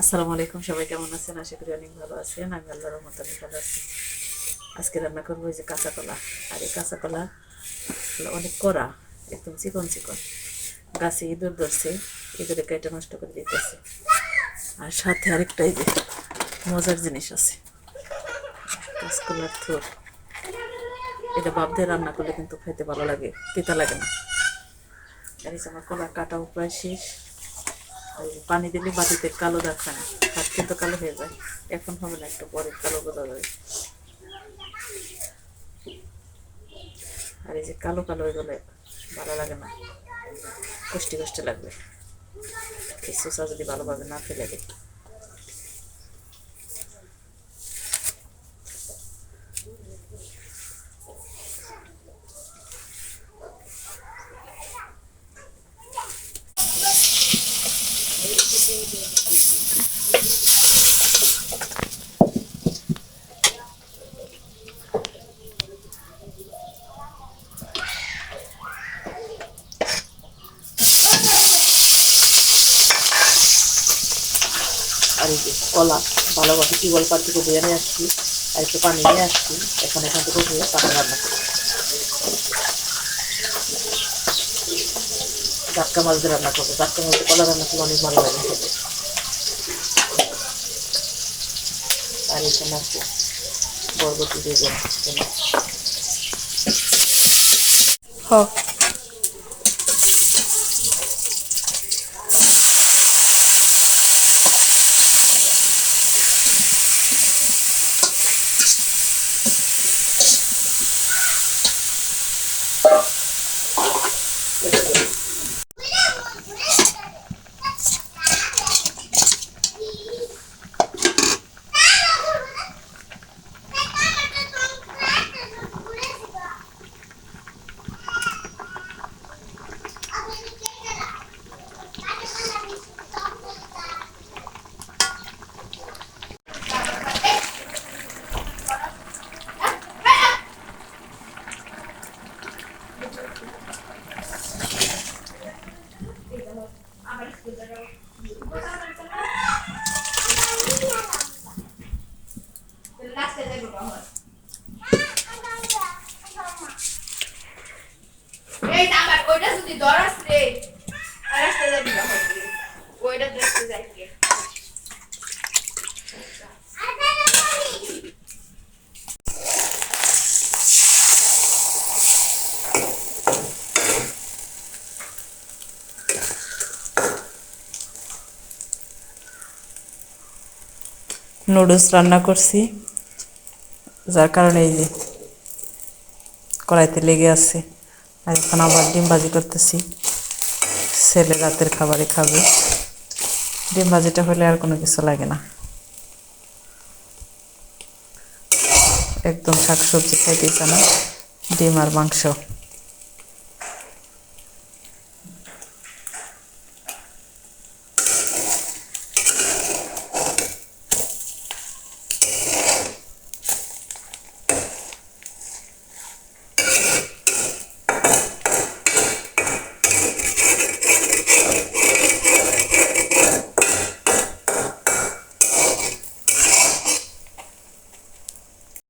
আসসালামু আলাইকুম, সবাই কেমন আছেন? আশা করি অনেক ভালো আছেন। আমি আল্লাহর রহমত ভালো আছি। আজকে রান্না করব যে কাঁচা কলা আর এই কাঁচা কলা অনেক কড়া, একদম চিকন চিকন। গাছে ইঁদুর ধরছে, ইঁদুরে কেটে নষ্ট করে দিতেছে। আর সাথে আরেকটাই যে মজার জিনিস আছে। কাঁচকলার থোর। এটা বাপ দিয়ে রান্না করলে কিন্তু খেতে ভালো লাগে, তিতা লাগে না। আর আমার কলা কাটাও প্রায় শেষ। পানি দিলে বাটিতে কালো দেখা না। হাত কিন্তু কালো হয়ে যায়। এখন হবে না, একটু পরে কালো বোঝা যাবে আর এই যে কালো কালো হয়ে গেলে ভালো লাগে না। কষ্টি কষ্টে লাগবে। এই যদি ভালোভাবে না ফেলে দেয়। আর এই যে কলা, ভালোভাবে টিউবওয়েল পার থেকে ধুয়ে নিয়ে আসছি, আর একটু পানি নিয়ে আসছি, এখন এখান থেকে ধুয়ে পানি রান্না করব। জাটকা মাছ দিয়ে রান্না করব। জাটকা মাছ দিয়ে কলা রান্না করলে অনেক ভালো লাগে খেতে আর এখানে আছে বরবটি দিয়ে দেবো হোক। এই নাম্বার ওইটা যদি দরাস রে আর রাস্তা যাবি না নুডলস রান্না করছি, যার কারণে এই যে কড়াইতে লেগে আছে। আর এখন আবার ডিম ভাজি করতেছি। ছেলে রাতের খাবারে খাবে। ডিম ভাজিটা হলে আর কোনো কিছু লাগে না। একদম শাক সবজি খাইতে ইচ্ছা না ডিম আর মাংস।